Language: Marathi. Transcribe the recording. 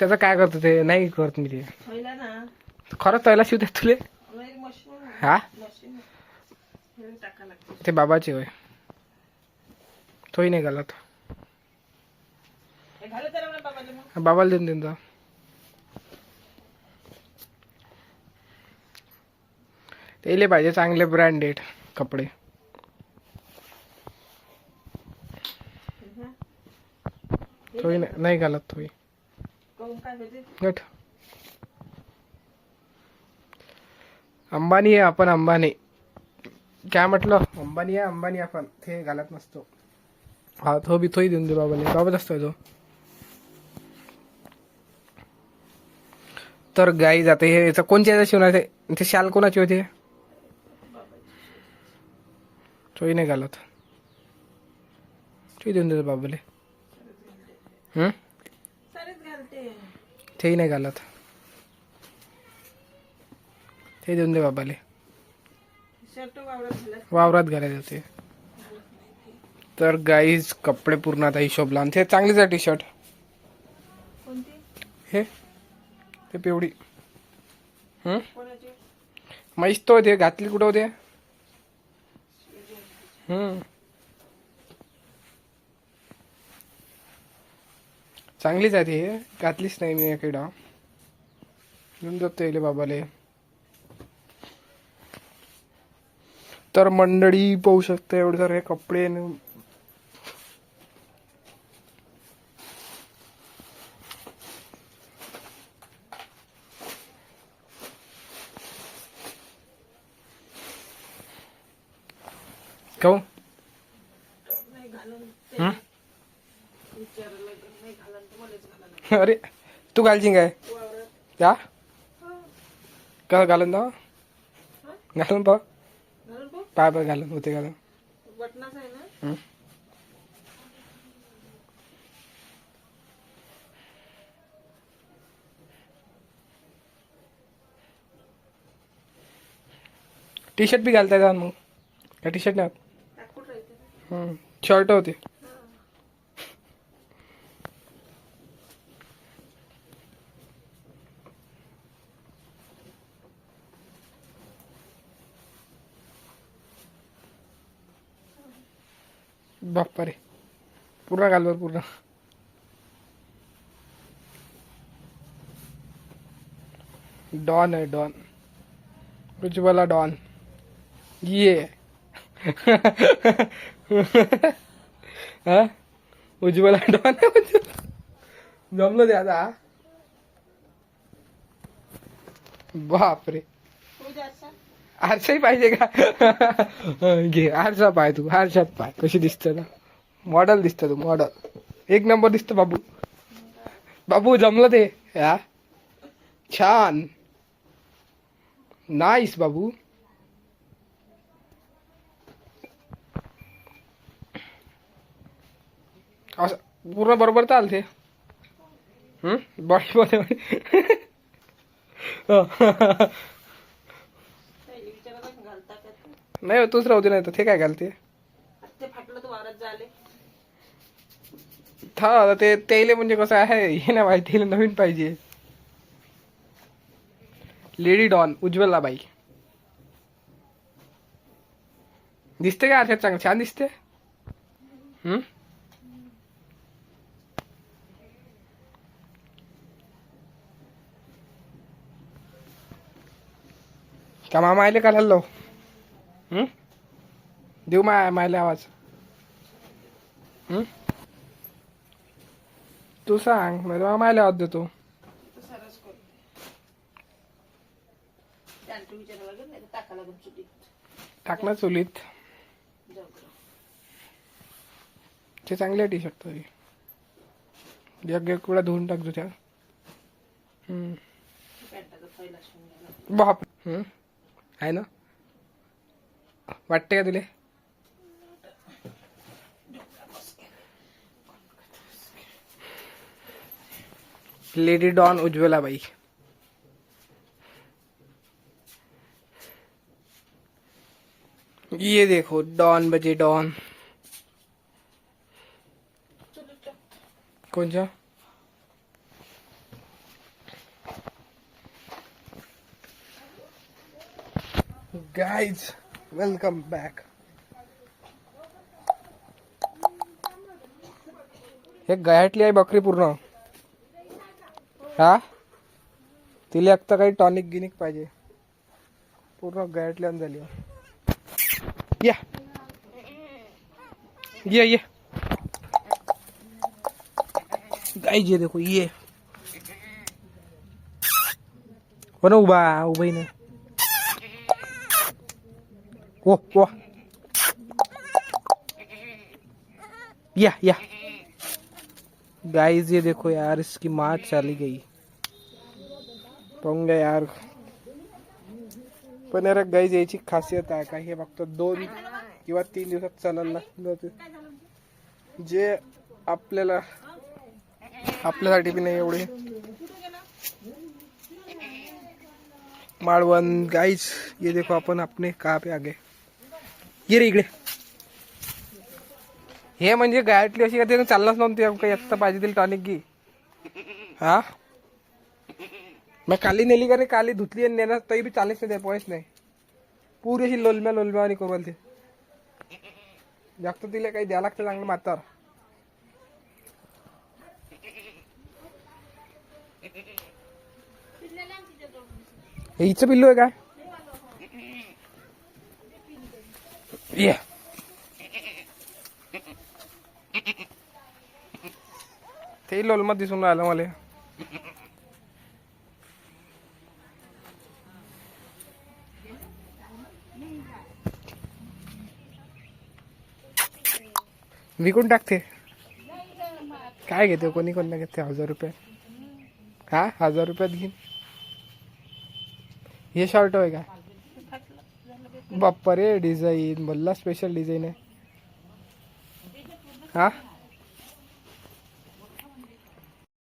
त्याचं काय करतो ते नाही करत मी ते. खरंच त्याला शिवते तुले? हा? ते बाबाचे होय. तोही नाही घालत. बाबाला देऊन देऊन जा. त्याले पाहिजे चांगले ब्रँडेड कपडे. तोही नाही नाही घालत तोही कहून काय होते गट अंबानी आहे आपण अंबानी. काय म्हटलं? अंबानी आहे अंबानी आपण. ते घालत नसतो. हा तो बी तोही देऊन दे बाबाने बाबाच असतोय तो. तर गाई जाते. हे याचं कोणच्या याचं शिवणार ते शाल कोणाची होती? तोही नाही घालत. तोही देऊन देतो बाबाले. हम्म तेही नाही घालत. ते देऊन दे बाबाले. वावरत घालायचं. ते. तर गाईज कपडे पूर्ण आता हिशोब लावून. ते चांगलीच आहे टी शर्ट हे? ते पिवडी म्हैस तो होते घातली कुठं होते? चांगलीच आहे ती. घातलीच नाही मी इकडं घेऊन जातो येले बाबाले. तर मंडळी पाहू शकते एवढे सारे कपडे न- काहून नाही घालून हम्म? विचारलं नाही घालून तर मलाच घालायला अरे तू घालशील काय? त्या या. का घालून जा घालून पा पाय पाय घालून होते घालून. टी शर्ट बी घालता येतात मग? का टी शर्ट नाही शर्ट होते. बाप्पा रे। पूर्ण घालवर पूर्ण डॉन आहे डॉन। उज्ज्वला डॉन। ये हा। उज्ज्वला डॉन आहे उज्ज्वला. जमलं ते आता बापरे तू जास्त आरसाही पाहिजे का? घे आरसा पाय तू आरशात पाय. कशी दिसत ना? मॉडल दिसत तू मॉडल एक नंबर दिसत बाबू. बाबू जमलं ते. या छान. नाईस बाबू. असं पूर्ण बरोबर चालते. हम्म बॉडी मध्ये पहिले विचारलं का घालता का ते? नाही हो, तूच राहू दे नाही तर ते काय घालते? ते फाटलं तर वावरात झाले आता ते त्याले म्हणजे कसं आहे हे नाही माहिती त्याला नवीन पाहिजे. लेडी डॉन उज्ज्वला बाई. दिसते का आरशात चांगलं? छान दिसते. हम्म? का मामा आले का हल्लो हम्म देऊ मा मायले आवाज. हम्म तू सांग मी तुला मायला आवाज देतो. तर सरस करते त्यांना विचारावं लागेल नाही तर टाका लागेल चुलीत. ते चांगले टी शर्ट तरी. एक एक वेळा धुवून टाक तुझ्या हम्म. पॅन्टाचा पहिला शिवून घ्यायला बाप. आहे ना? वटे का लेडी डॉन उज्ज्वला भाई ये देखो डॉन बजे डॉन कौन सा guys. वेलकम बॅक हे गयाटली आहे बकरी पूर्ण. हा? तिला एक तर काही टॉनिक गिनिक पाहिजे. पूर्ण गयाटली आणि झाली. या. ये ये. गाईज ये देखो ये. हो ना उभा उभाई नाही. ओ ओ या या गाइस ये देखो यार इसकी माँ चली गई। पाहून यार। पण यार गाईज याची खासियत आहे का? हे फक्त दोन किंवा तीन दिवसात चालायला लागतं जे आपल्याला आपल्यासाठी बी नाही एवढे. माळवण गाईज ये देखो आपण अपने का पे आगे? ये रे इकडे. हे म्हणजे गायटली अशी का चाललाच नव्हती काही आत्ता पाहिजे दिली टॉनिक की हा? मग काली नेली का रे काली धुतली आणि नेणार तरी बी चालेच नाही पोयच नाही. पुरी अशी लोलम्या लोलम्या आणि करू ते. जास्त तिला काही द्यावं लागतं चांगलं मातार हे हिचं पिल्लू आहे काय Yeah. ते लोलमत दिसून राहिलं मला. विकून टाकते. काय घेते कोणी कोण नाही घेते हजार रुपये. हा हजार रुपयात घेईन. हे शर्ट आहे का? बाप्पा रे डिझाईन भल्ला स्पेशल डिझाईन आहे. हा?